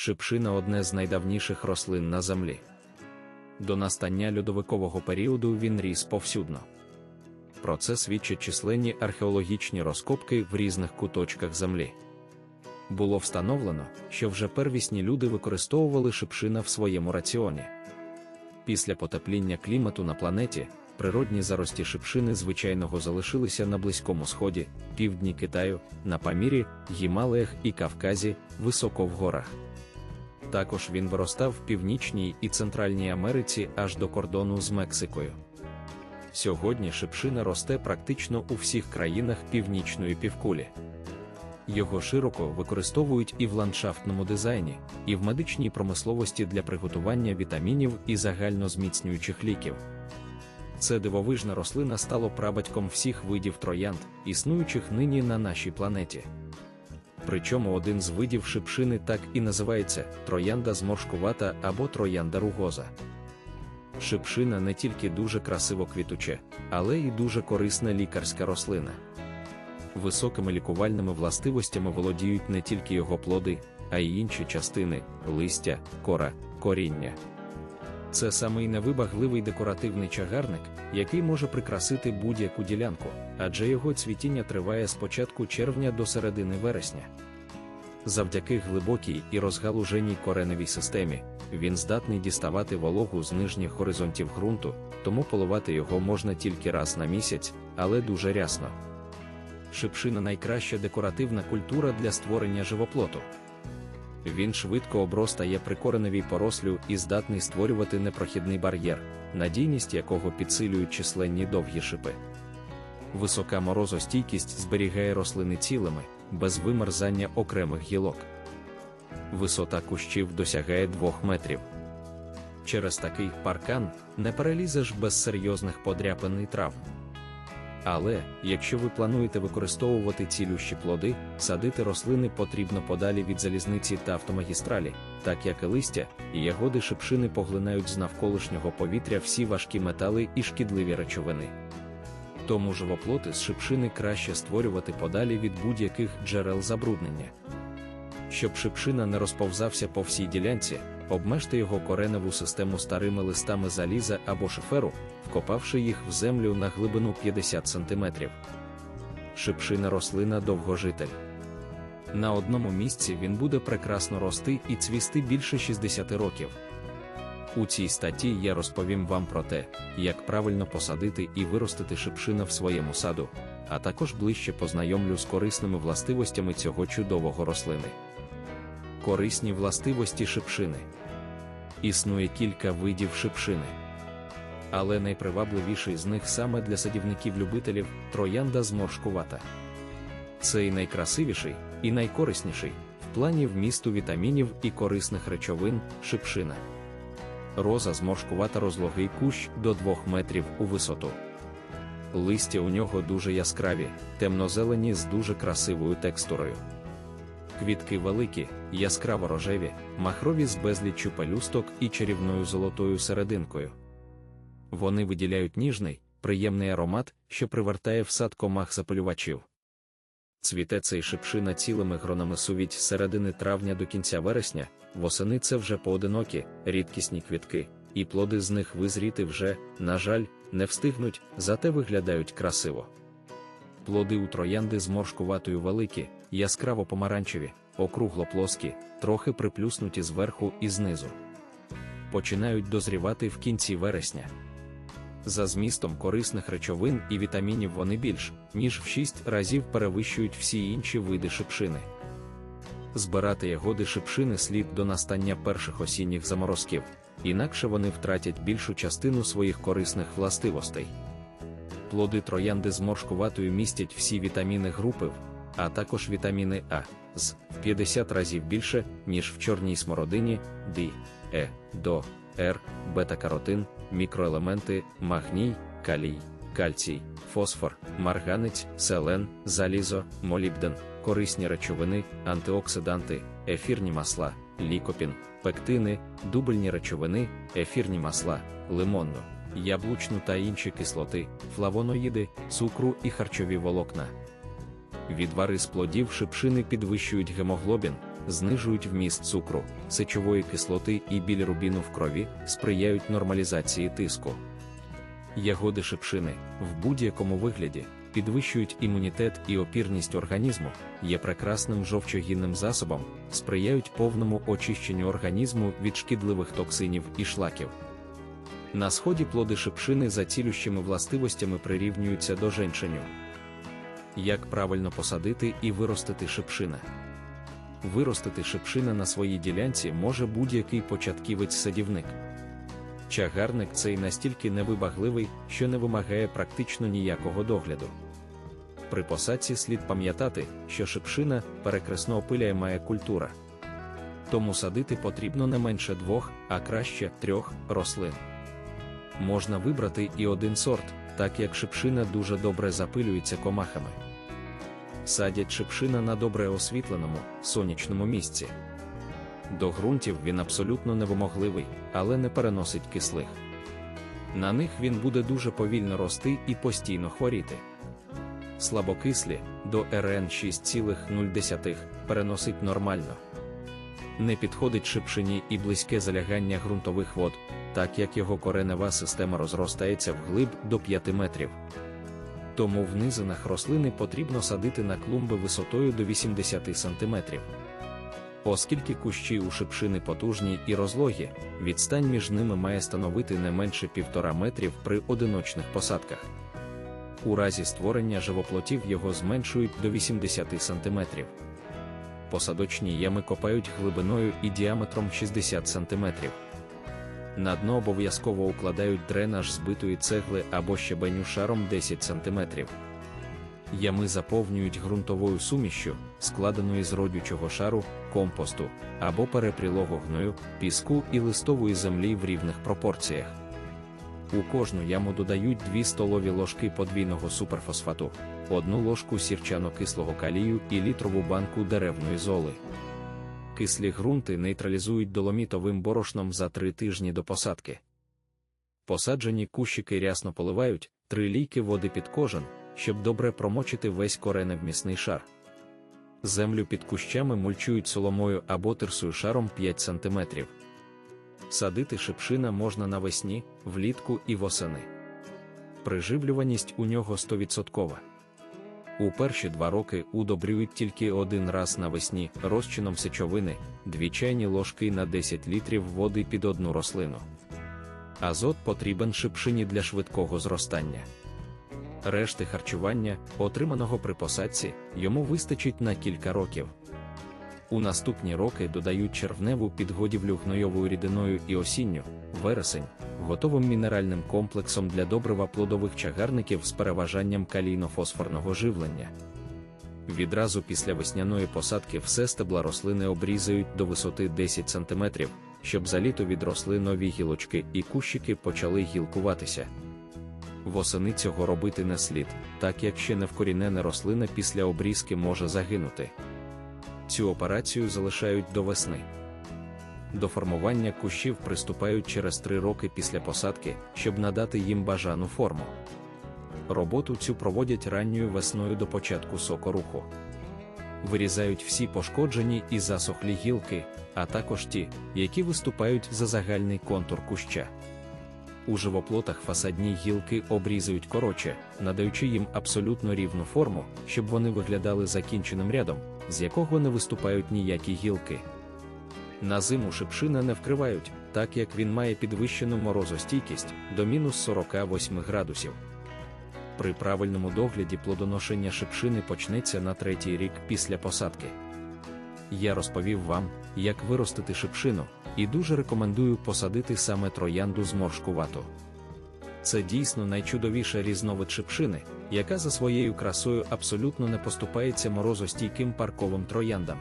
Шипшина одне з найдавніших рослин на землі. До настання льодовикового періоду він ріс повсюдно. Про це свідчать численні археологічні розкопки в різних куточках землі. Було встановлено, що вже первісні люди використовували шипшина в своєму раціоні. Після потепління клімату на планеті природні зарості шипшини звичайного залишилися на Близькому Сході, півдні Китаю, на Памірі, Гімалаях і Кавказі, високо в горах. Також він виростав в Північній і Центральній Америці аж до кордону з Мексикою. Сьогодні шипшина росте практично у всіх країнах північної півкулі. Його широко використовують і в ландшафтному дизайні, і в медичній промисловості для приготування вітамінів і загальнозміцнюючих ліків. Це дивовижна рослина стало прабатьком всіх видів троянд, існуючих нині на нашій планеті. Причому один з видів шипшини так і називається троянда зморшкувата або троянда ругоза. Шипшина не тільки дуже красиво квітуче, але й дуже корисна лікарська рослина. Високими лікувальними властивостями володіють не тільки його плоди, а й інші частини листя, кора, коріння. Це самий невибагливий декоративний чагарник, який може прикрасити будь-яку ділянку, адже його цвітіння триває з початку червня до середини вересня. Завдяки глибокій і розгалуженій кореневій системі він здатний діставати вологу з нижніх горизонтів ґрунту, тому поливати його можна тільки раз на місяць, але дуже рясно. Шипшина найкраща декоративна культура для створення живоплоту. Він швидко обростає при кореневій порослю і здатний створювати непрохідний бар'єр, надійність якого підсилюють численні довгі шипи. Висока морозостійкість зберігає рослини цілими, без вимерзання окремих гілок. Висота кущів досягає 2 метрів. Через такий паркан не перелізеш без серйозних подряпин і травм. Але, якщо ви плануєте використовувати цілющі плоди, садити рослини потрібно подалі від залізниці та автомагістралі, так як і листя, і ягоди шипшини поглинають з навколишнього повітря всі важкі метали і шкідливі речовини. Тому живоплоти з шипшини краще створювати подалі від будь-яких джерел забруднення. Щоб шипшина не розповзався по всій ділянці, обмежте його кореневу систему старими листами заліза або шиферу, вкопавши їх в землю на глибину 50 см. Шипшина рослина довгожитель. На одному місці він буде прекрасно рости і цвісти більше 60 років. У цій статті я розповім вам про те, як правильно посадити і виростити шипшина в своєму саду, а також ближче познайомлю з корисними властивостями цього чудового рослини. Корисні властивості шипшини. Існує кілька видів шипшини. Але найпривабливіший з них саме для садівників-любителів троянда зморшкувата. Це і найкрасивіший, і найкорисніший в плані вмісту вітамінів і корисних речовин шипшина. Роза зморшкувата розлогий кущ до 2 метрів у висоту. Листя у нього дуже яскраві, темнозелені з дуже красивою текстурою. Квітки великі, яскраво рожеві, махрові з безліччю пелюсток і чарівною золотою серединкою. Вони виділяють ніжний, приємний аромат, що привертає в сад комах запалювачів. Цвіте цей шипшина цілими гронами сувіть з середини травня до кінця вересня, восени це вже поодинокі, рідкісні квітки, і плоди з них визріти вже, на жаль, не встигнуть, зате виглядають красиво. Плоди у троянди зморшкуватою великі, яскраво помаранчеві, округло плоскі, трохи приплюснуті зверху і знизу. Починають дозрівати в кінці вересня. За змістом корисних речовин і вітамінів вони більш, ніж в 6 разів перевищують всі інші види шипшини. Збирати ягоди шипшини слід до настання перших осінніх заморозків, інакше вони втратять більшу частину своїх корисних властивостей. Плоди троянди зморшкуватою містять всі вітаміни групи, а також вітаміни А з в 50 разів більше, ніж в чорній смородині, Д, Е, До, Р, бета-каротин, мікроелементи, магній, калій, кальцій, фосфор, марганець, селен, залізо, молібден, корисні речовини, антиоксиданти, ефірні масла, лікопін, пектини, дубельні речовини, ефірні масла, лимонну, яблучну та інші кислоти, флавоноїди, цукру і харчові волокна. Відвари з плодів шипшини підвищують гемоглобін, знижують вміст цукру, сечової кислоти і білірубіну в крові, сприяють нормалізації тиску. Ягоди шипшини в будь-якому вигляді підвищують імунітет і опірність організму, є прекрасним жовчогінним засобом, сприяють повному очищенню організму від шкідливих токсинів і шлаків. На сході плоди шипшини за цілющими властивостями прирівнюються до женшеню. Як правильно посадити і виростити шипшина? Виростити шипшина на своїй ділянці може будь-який початківець-садівник. Чагарник цей настільки невибагливий, що не вимагає практично ніякого догляду. При посадці слід пам'ятати, що шипшина перекресно опиляємає культура. Тому садити потрібно не менше двох, а краще трьох рослин. Можна вибрати і один сорт, так як шипшина дуже добре запилюється комахами. Садять шипшина на добре освітленому, сонячному місці. До ґрунтів він абсолютно невимогливий, але не переносить кислих. На них він буде дуже повільно рости і постійно хворіти. Слабокислі до РН 6,0 переносить нормально. Не підходить шипшині і близьке залягання ґрунтових вод, так як його коренева система розростається вглиб до 5 метрів. Тому в низинах рослини потрібно садити на клумби висотою до 80 см. Оскільки кущі у шипшини потужні і розлогі, відстань між ними має становити не менше 1,5 метрів при одиночних посадках. У разі створення живоплотів його зменшують до 80 см. Посадочні ями копають глибиною і діаметром 60 см. На дно обов'язково укладають дренаж збитої цегли або щебеню шаром 10 см. Ями заповнюють ґрунтовою сумішшю, складеною з родючого шару, компосту або перепрілого гною, піску і листової землі в рівних пропорціях. У кожну яму додають 2 столові ложки подвійного суперфосфату, одну ложку сірчано-кислого калію і літрову банку деревної золи. Кислі ґрунти нейтралізують доломітовим борошном за 3 тижні до посадки. Посаджені кущики рясно поливають 3 лійки води під кожен, щоб добре промочити весь кореневмісний шар. Землю під кущами мульчують соломою або тирсою шаром 5 см. Садити шипшина можна навесні, влітку і восени. Приживлюваність у нього 100%. У перші два роки удобрюють тільки один раз навесні розчином сечовини, дві чайні ложки на 10 літрів води під одну рослину. Азот потрібен шипшині для швидкого зростання. Решти харчування, отриманого при посадці, йому вистачить на кілька років. У наступні роки додають червневу підгодівлю гнойовою рідиною і осінню, вересень, готовим мінеральним комплексом для добрива плодових чагарників з переважанням калійно-фосфорного живлення. Відразу після весняної посадки все стебла рослини обрізають до висоти 10 см, щоб за літо відросли нові гілочки і кущики почали гілкуватися. Восени цього робити не слід, так як ще невкорінена рослина після обрізки може загинути. Цю операцію залишають до весни. До формування кущів приступають через 3 роки після посадки, щоб надати їм бажану форму. Роботу цю проводять ранньою весною до початку сокоруху. Вирізають всі пошкоджені і засохлі гілки, а також ті, які виступають за загальний контур куща. У живоплотах фасадні гілки обрізають коротше, надаючи їм абсолютно рівну форму, щоб вони виглядали закінченим рядом, з якого не виступають ніякі гілки. На зиму шипшина не вкривають, так як він має підвищену морозостійкість до мінус 48 градусів. При правильному догляді плодоношення шипшини почнеться на третій рік після посадки. Я розповів вам, як виростити шипшину, і дуже рекомендую посадити саме троянду зморшкувату. Це дійсно найчудовіша різновид шипшини, яка за своєю красою абсолютно не поступається морозостійким парковим трояндам.